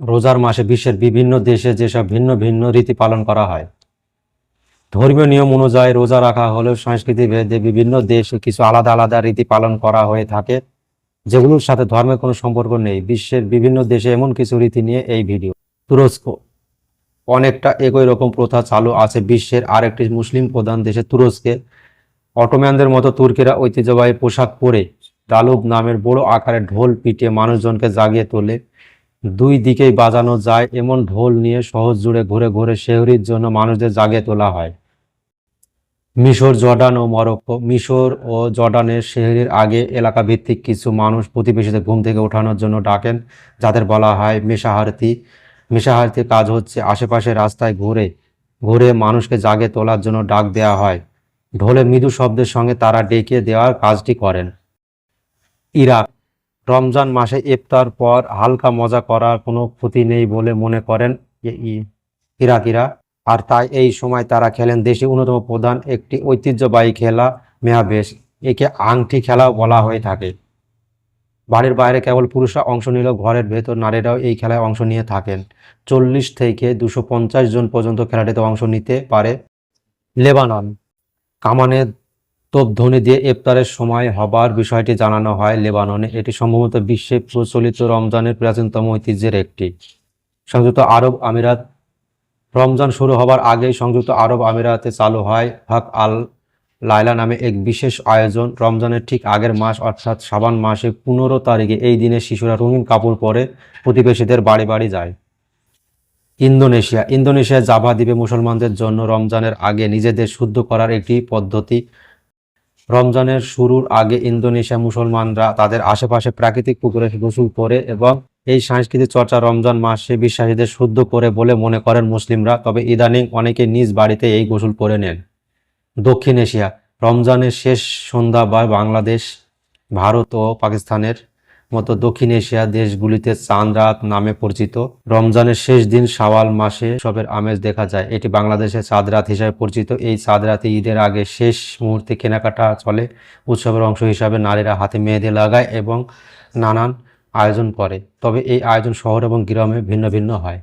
রোজার মাসে বিশ্বের বিভিন্ন দেশে যেসব ভিন্ন ভিন্ন রীতি পালন করা হয়। ধর্মীয় নিয়ম অনুযায়ী রোজা রাখা হলেও সংস্কৃতি ভেদে বিভিন্ন দেশে কিছু আলাদা আলাদা রীতি পালন করা হয়ে থাকে, যেগুলোর সাথে ধর্মের কোনো সম্পর্ক নেই। বিশ্বের বিভিন্ন দেশে এমন কিছু রীতি নিয়ে এই ভিডিও। তুরস্ক। অনেকটা একই রকম প্রথা চালু আছে বিশ্বের আরেকটি মুসলিম প্রধান দেশে তুরস্কে। অটোম্যানদের মতো তুর্কিরা ঐতিহ্যবাহী পোশাক পরে দালুব নামের বড় আকারের ঢোল পিটিয়ে মানুষজনকে জাগিয়ে তোলে। দুই দিকেই বাজানো যায়, এমন ঢোল নিয়ে শহর জুড়ে ঘুরে ঘুরে শেহরির জন্য মানুষদের জাগে তোলা হয়। মিশর, জর্ডান ও মরক্কো। মিশর ও জর্ডানের শেহরির আগে এলাকা ভিত্তিক কিছু মানুষ প্রতিবেশীদের ঘুম থেকে ওঠানোর জন্য ডাকেন, যাদের বলা হয় মেশাহারতি। মেশাহারতির কাজ হচ্ছে আশেপাশে রাস্তায় ঘুরে ঘুরে মানুষকে জাগে তোলার জন্য ডাক দেওয়া হয়। ঢোলে মৃদু শব্দের সঙ্গে তারা ডেকে দেওয়ার কাজটি করেন। ইরাক রমজান মাসে ইফতার পর হালকা মজা করার কোনো ক্ষতি নেই বলে মনে করেন ইরাকিরা। আর তাই এই সময় তারা খেলেন দেশের অন্যতম প্রধান একটি ঐতিহ্যবাহী খেলা মেয়াবেশ। একে আংটি খেলাও বলা হয়ে থাকে। বাড়ির বাইরে কেবল পুরুষরা অংশ নিলেও ঘরের ভেতর নারীরাও এই খেলায় অংশ নিয়ে থাকেন। চল্লিশ থেকে দুশো জন পর্যন্ত খেলাটিতে অংশ নিতে পারে লেবানন। কামানের তোপধ্বনি দিয়ে ইফতারের সময় হবার বিষয়টি জানানো হয় লেবাননে। এটি সম্ভবত বিশ্বে প্রচলিত রমজানের প্রাচীনতম ঐতিহ্যের একটি। সংযুক্ত আরব আমিরাত রমজান শুরু হবার আগেই সংযুক্ত আরব আমিরাতে চালু হয় হক আল লাইলা নামে এক বিশেষ আয়োজন। রমজানের ঠিক আগের মাস, অর্থাৎ সাবান মাসে পনেরো তারিখে এই দিনে শিশুরা রঙিন কাপড় পরে প্রতিবেশীদের বাড়ি বাড়ি যায়। ইন্দোনেশিয়া ইন্দোনেশিয়া জাভা দ্বীপে মুসলমানদের জন্য রমজানের আগে নিজেদের শুদ্ধ করার একটি পদ্ধতি রমজানের শুরুর আগে ইন্দোনেশিয়া মুসলমানরা তাদের আশেপাশে প্রাকৃতিক পুকুরে গোসল করে এবং এই সাংস্কৃতিক চর্চা রমজান মাসে বিশ্বাসীদের শুদ্ধ করে বলে মনে করেন মুসলিমরা। তবে ইদানিং অনেকে নিজ বাড়িতে এই গোসল করে নেন। দক্ষিণ এশিয়া, রমজানের শেষ সন্ধ্যা বা বাংলাদেশ, ভারত ও পাকিস্তানের মতো দক্ষিণ এশিয়া দেশগুলিতে চাঁদ রাত নামে পরিচিত। রমজানের শেষ দিন শাওয়াল মাসে সবের আমেজ দেখা যায়। এটি বাংলাদেশের চাঁদ রাত হিসাবে পরিচিত। এই চাঁদ রাতে ঈদের আগে শেষ মুহূর্তে কেনাকাটা চলে। উৎসবের অংশ হিসাবে নারীরা হাতে মেহেদি লাগায় এবং নানান আয়োজন করে। তবে এই আয়োজন শহর এবং গ্রামে ভিন্ন ভিন্ন হয়।